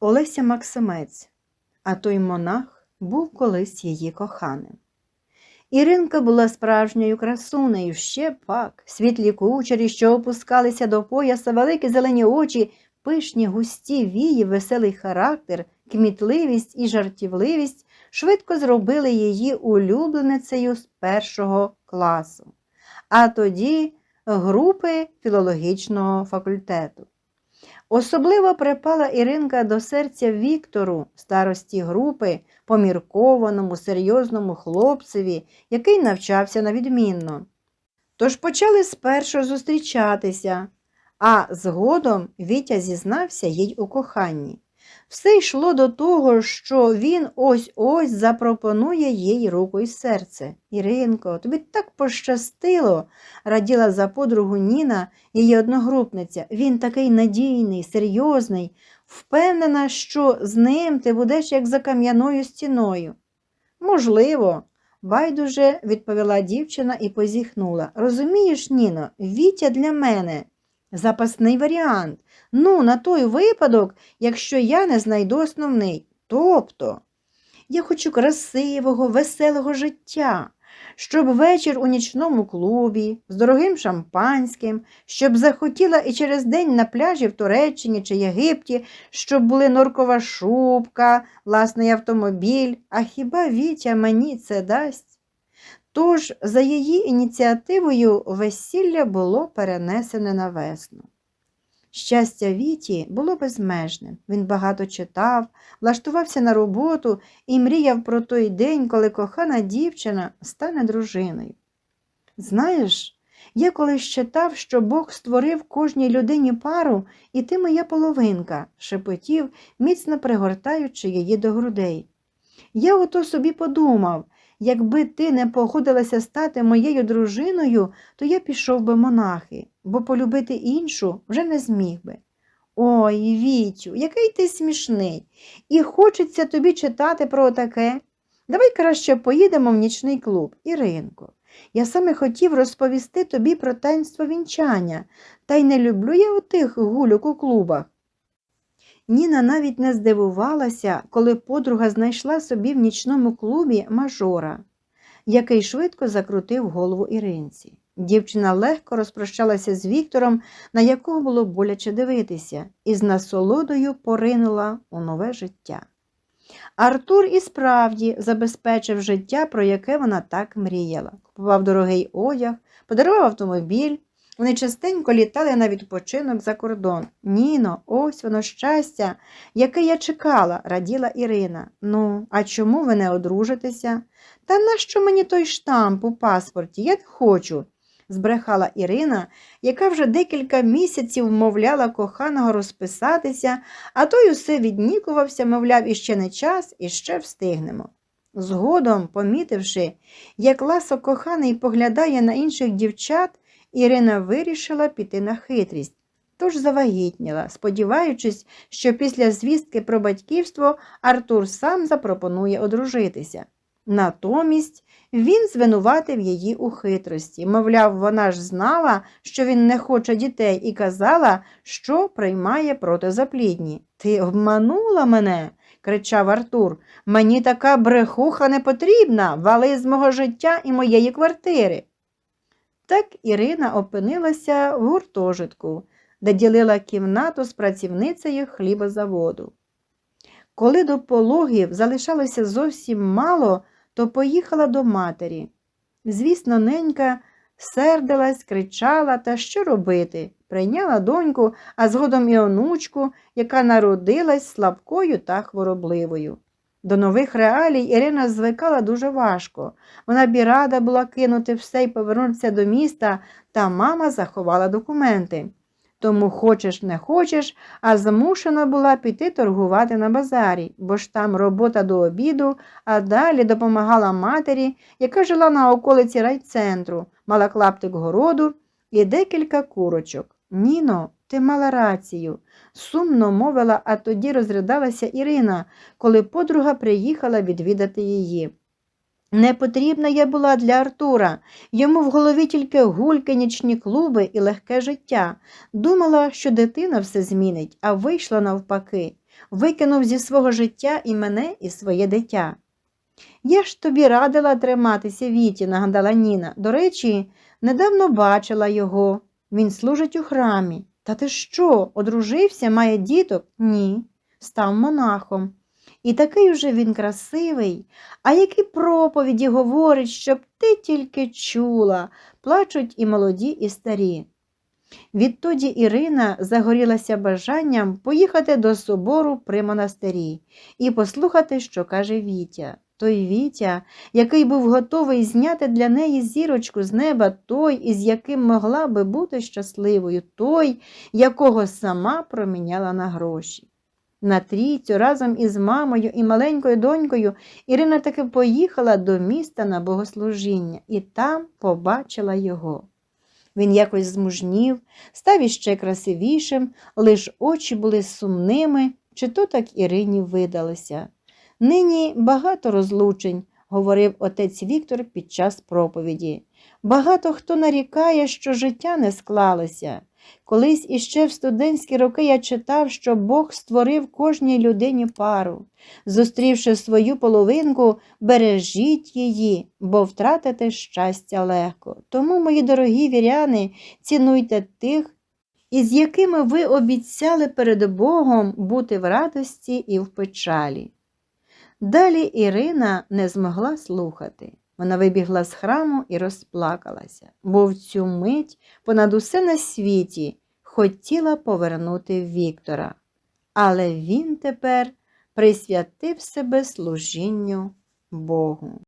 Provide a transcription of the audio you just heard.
Олеся Максимець, а той монах був колись її коханим. Іринка була справжньою красунею, ще пак, світлі кучері, що опускалися до пояса, великі зелені очі, пишні густі вії, веселий характер, кмітливість і жартівливість швидко зробили її улюбленицею з першого класу, а тоді групи філологічного факультету. Особливо припала Іринка до серця Віктору, старості групи, поміркованому, серйозному хлопцеві, який навчався на відмінно. Тож почали спершу зустрічатися, а згодом Вітя зізнався їй у коханні. Все йшло до того, що він ось-ось запропонує їй руку і серце. Іринко, тобі так пощастило, раділа за подругу Ніна, її одногрупниця. Він такий надійний, серйозний, впевнена, що з ним ти будеш як за кам'яною стіною. Можливо, байдуже відповіла дівчина і позіхнула. Розумієш, Ніно, Вітя для мене запасний варіант. Ну, на той випадок, якщо я не знайду основний. Тобто, я хочу красивого, веселого життя, щоб вечір у нічному клубі, з дорогим шампанським, щоб захотіла і через день на пляжі в Туреччині чи Єгипті, щоб були норкова шубка, власний автомобіль. А хіба Вітя мені це дасть? Тож за її ініціативою весілля було перенесене на весну. Щастя Віті було безмежним. Він багато читав, влаштувався на роботу і мріяв про той день, коли кохана дівчина стане дружиною. Знаєш, я колись читав, що Бог створив кожній людині пару, і ти моя половинка, шепотів, міцно пригортаючи її до грудей. Я ото собі подумав, якби ти не погодилася стати моєю дружиною, то я пішов би монахи, бо полюбити іншу вже не зміг би. Ой, Вітю, який ти смішний, і хочеться тобі читати про таке. Давай краще поїдемо в нічний клуб, Іринко. Я саме хотів розповісти тобі про таїнство вінчання, та й не люблю я отих гульок у клубах. Ніна навіть не здивувалася, коли подруга знайшла собі в нічному клубі мажора, який швидко закрутив голову Іринці. Дівчина легко розпрощалася з Віктором, на якого було боляче дивитися, і з насолодою поринула у нове життя. Артур і справді забезпечив життя, про яке вона так мріяла. Купував дорогий одяг, подарував автомобіль. Вони частенько літали на відпочинок за кордон. Ніно, ось воно щастя, яке я чекала, раділа Ірина. Ну, а чому ви не одружитеся? Та нащо мені той штамп у паспорті? Я хочу, збрехала Ірина, яка вже декілька місяців вмовляла коханого розписатися, а той усе віднікувався, мовляв, іще не час, іще встигнемо. Згодом, помітивши, як ласо коханий поглядає на інших дівчат, Ірина вирішила піти на хитрість, тож завагітніла, сподіваючись, що після звістки про батьківство Артур сам запропонує одружитися. Натомість він звинуватив її у хитрості, мовляв, вона ж знала, що він не хоче дітей, і казала, що приймає протизаплідні. Ти обманула мене, кричав Артур. Мені така брехуха не потрібна, вали з мого життя і моєї квартири. Так Ірина опинилася в гуртожитку, де ділила кімнату з працівницею хлібозаводу. Коли до пологів залишалося зовсім мало, то поїхала до матері. Звісно, ненька сердилась, кричала, та що робити? Прийняла доньку, а згодом і онучку, яка народилась слабкою та хворобливою. До нових реалій Ірина звикала дуже важко. Вона б і рада була кинути все і повернутися до міста, та мама заховала документи. Тому хочеш не хочеш, а змушена була піти торгувати на базарі, бо ж там робота до обіду, а далі допомагала матері, яка жила на околиці райцентру, мала клаптик городу і декілька курочок. Ніно, ти мала рацію, сумно мовила, а тоді розридалася Ірина, коли подруга приїхала відвідати її. Не потрібна я була для Артура, йому в голові тільки гульки, нічні клуби і легке життя. Думала, що дитина все змінить, а вийшла навпаки. викинув зі свого життя і мене, і своє дитя. Я ж тобі радила триматися Віті, нагадала Ніна. До речі, недавно бачила його. Він служить у храмі. Та ти що, одружився, має діток? Ні, став монахом. І такий уже він красивий, а які проповіді говорить, щоб ти тільки чула, плачуть і молоді, і старі. Відтоді Ірина загорілася бажанням поїхати до собору при монастирі і послухати, що каже Вітя. Той Вітя, який був готовий зняти для неї зірочку з неба, той, із яким могла би бути щасливою, той, якого сама проміняла на гроші. На трійцю разом із мамою і маленькою донькою Ірина таки поїхала до міста на богослужіння і там побачила його. Він якось змужнів, став іще красивішим, лиш очі були сумними, чи то так Ірині видалося. Нині багато розлучень, говорив отець Віктор під час проповіді. Багато хто нарікає, що життя не склалося. Колись іще в студентські роки я читав, що Бог створив кожній людині пару. Зустрівши свою половинку, бережіть її, бо втратити щастя легко. Тому, мої дорогі віряни, цінуйте тих, із якими ви обіцяли перед Богом бути в радості і в печалі. Далі Ірина не змогла слухати. Вона вибігла з храму і розплакалася, бо в цю мить понад усе на світі хотіла повернути Віктора. Але він тепер присвятив себе служінню Богу.